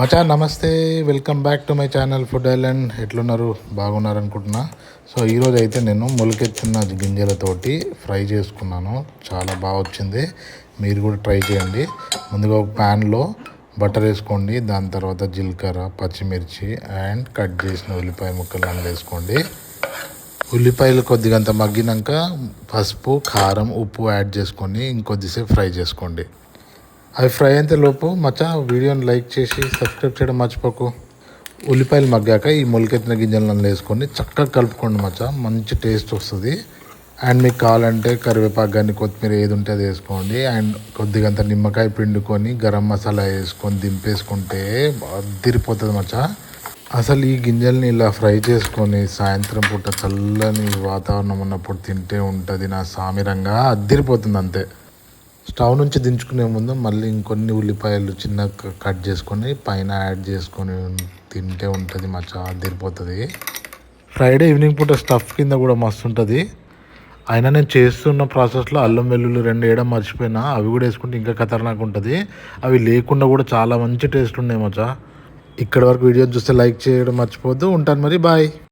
మచా నమస్తే. Welcome back to my channel food island ఎట్లున్నారు? బాగున్నారు అనుకుంటున్నా. సో ఈరోజు అయితే నేను మొలకెత్తిన గింజలతోటి ఫ్రై చేసుకున్నాను. చాలా బాగా వచ్చింది. మీరు కూడా ట్రై చేయండి. ముందుగా ఒక ప్యాన్లో బటర్ వేసుకోండి. దాని తర్వాత జీలకర్ర పచ్చిమిర్చి అండ్ కట్ చేసిన ఉల్లిపాయ ముక్కలు అందులో వేసుకోండి. ఉల్లిపాయలు కొద్దిగా అంత మగ్గినాక పసుపు కారం ఉప్పు యాడ్ చేసుకొని ఇంకొద్దిసేపు ఫ్రై చేసుకోండి. అవి ఫ్రై అయితే లోపు మచ్చా వీడియోని లైక్ చేసి సబ్స్క్రైబ్ చేయడం మర్చిపోకు. ఉల్లిపాయలు మగ్గాక ఈ మొలకెత్తిన గింజలను వేసుకొని చక్కగా కలుపుకోండి మచ్చా. మంచి టేస్ట్ వస్తుంది. అండ్ మీకు కావాలంటే కరివేపాకు కానీ కొత్తిమీర ఏది ఉంటే అది వేసుకోండి. అండ్ కొద్దిగంత నిమ్మకాయ పిండుకొని గరం మసాలా వేసుకొని దింపేసుకుంటే అదిరిపోతుంది మచ్చా. అసలు ఈ గింజల్ని ఇలా ఫ్రై చేసుకొని సాయంత్రం పూట చల్లని వాతావరణం ఉన్నప్పుడు తింటే ఉంటుంది నా సామిరంగా. అదిరిపోతుంది అంతే. స్టవ్ నుంచి దించుకునే ముందు మళ్ళీ ఇంకొన్ని ఉల్లిపాయలు చిన్న కట్ చేసుకొని పైన యాడ్ చేసుకొని తింటే ఉంటుంది మా అదిరిపోతుంది. ఫ్రైడే ఈవినింగ్ పూట స్టఫ్ కింద కూడా మస్తు ఉంటుంది. అయినా నేను చేస్తున్న ప్రాసెస్లో అల్లం వెల్లుల్లి రెండు వేయడం మర్చిపోయినా అవి కూడా వేసుకుంటే ఇంకా ఖతర్నాక్ ఉంటుంది. అవి లేకుండా కూడా చాలా మంచి టేస్ట్ ఉన్నాయి మచ్చా. ఇక్కడ వరకు వీడియో చూస్తే లైక్ చేయడం మర్చిపోద్దు ఉంటాను మరి బాయ్